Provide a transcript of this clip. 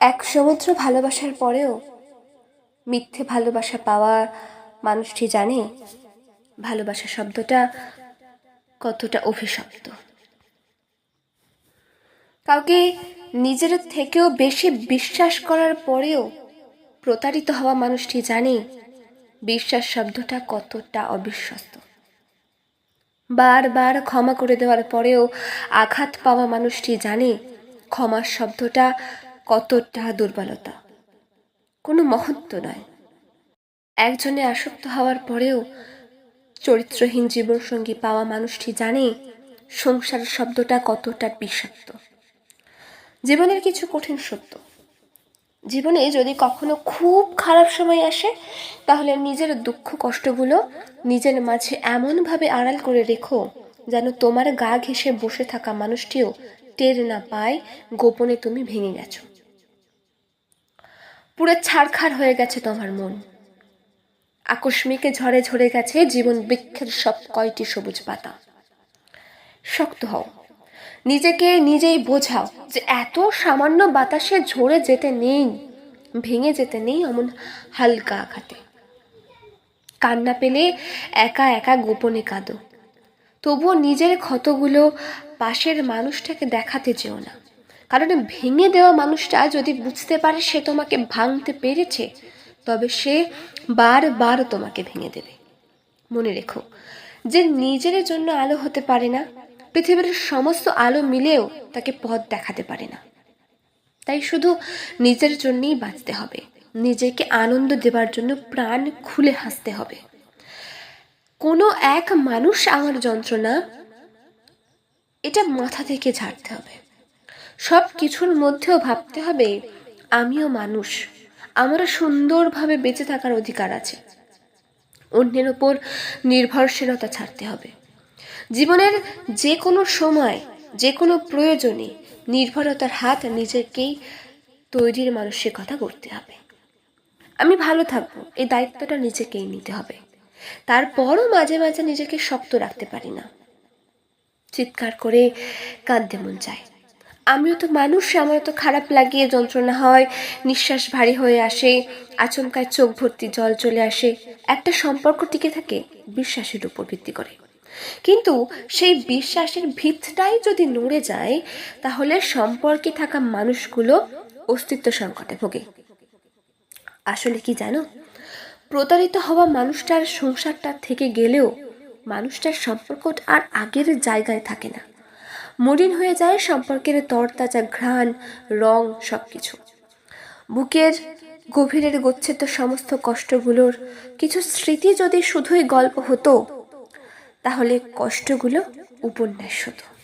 এক সমুদ্র ভালোবাসার পরেও মিথ্যে ভালোবাসা পাওয়া মানুষটি জানে ভালোবাসা শব্দটা কতটা অভিশপ্ত। কাউকে নিজের থেকেও বেশি বিশ্বাস করার পরেও প্রতারিত হওয়া মানুষটি জানে বিশ্বাস শব্দটা কতটা অবিশ্বস্ত। বারবার ক্ষমা করে দেওয়ার পরেও আঘাত পাওয়া মানুষটি জানে ক্ষমার শব্দটা কতটা দুর্বলতা? কোনো মহত্ব নয়। একজনে আসক্ত হওয়ার পরেও চরিত্রহীন জীবনসঙ্গী পাওয়া মানুষটি জানে সংসার শব্দটা কতটা বিষাক্ত। জীবনের কিছু কঠিন সত্য। জীবনে যদি কখনো খুব খারাপ সময় আসে, তাহলে নিজের দুঃখ কষ্টগুলো নিজের মাঝে এমনভাবে আড়াল করে রেখো যেন তোমার গা ঘেঁষে বসে থাকা মানুষটিও টের না পায় গোপনে তুমি ভেঙে গেছো। পুরো ছাড়খাড় হয়ে গেছে তোমার মন। আকস্মিকে ঝড়ে ঝরে গেছে জীবন বৃক্ষের সব কয়টি সবুজ পাতা। শক্ত হও। নিজেকে নিজেই বোঝাও যে এত সামান্য বাতাসে ঝরে যেতে নেই, ভেঙে যেতে নেই এমন হালকা আঘাতে। কান্না পেলে একা একা গোপনে কাঁদো। তবুও নিজের ক্ষতগুলো পাশের মানুষটাকে দেখাতে যেও না। কারণ ভেঙে দেওয়া মানুষটা যদি বুঝতে পারে সে তোমাকে ভাঙতে পেরেছে, তবে সে বারবার তোমাকে ভেঙে দেবে। মনে রেখো, যে নিজের জন্য আলো হতে পারে না, পৃথিবীর সমস্ত আলো মিলেও তাকে পথ দেখাতে পারে না। তাই শুধু নিজের জন্যই বাঁচতে হবে, নিজেকে আনন্দ দেবার জন্য প্রাণ খুলে হাসতে হবে। কোনো এক মানুষ আমার যন্ত্রণা, এটা মাথা থেকে ঝাড়তে হবে। সব কিছুর মধ্যেও ভাবতে হবে, আমিও মানুষ। আমারও সুন্দরভাবে বেঁচে থাকার অধিকার আছে। অন্যের ওপর নির্ভরশীলতা ছাড়তে হবে। জীবনের যে কোনো সময় যে কোনো প্রয়োজনে নির্ভরতার হাত নিজেকেই তৈরির মানসিকতা করতে হবে। আমি ভালো থাকব, এই দায়িত্বটা নিজেকেই নিতে হবে। তারপরও মাঝে মাঝে নিজেকে শক্ত রাখতে পারি না। চিৎকার করে কাঁদতে মন চায়। আমিও তো মানুষ, আমারও তো খারাপ লাগিয়ে যন্ত্রণা হয়, নিঃশ্বাস ভারী হয়ে আসে, আচমকায় চোখ ভর্তি জল চলে আসে, একটা সম্পর্ক টিকে থাকে বিশ্বাসের উপর ভিত্তি করে। কিন্তু সেই বিশ্বাসের ভিতটাই যদি নড়ে যায়, তাহলে সম্পর্কে থাকা মানুষগুলো অস্তিত্ব সংকটে ভোগে। আসলে কি জানো? প্রতারিত হওয়া মানুষটার সংসারটা থেকে গেলেও মানুষটার সম্পর্ক আর আগের জায়গায় থাকে না। মলিন হয়ে যায় সম্পর্কের তরতাজা ঘ্রাণ, রং সব কিছু বুকের গভীরের গচ্ছিত সমস্ত কষ্টগুলোর কিছু স্মৃতি যদি শুধুই গল্প হতো, তাহলে কষ্টগুলো উপন্যাস হতো।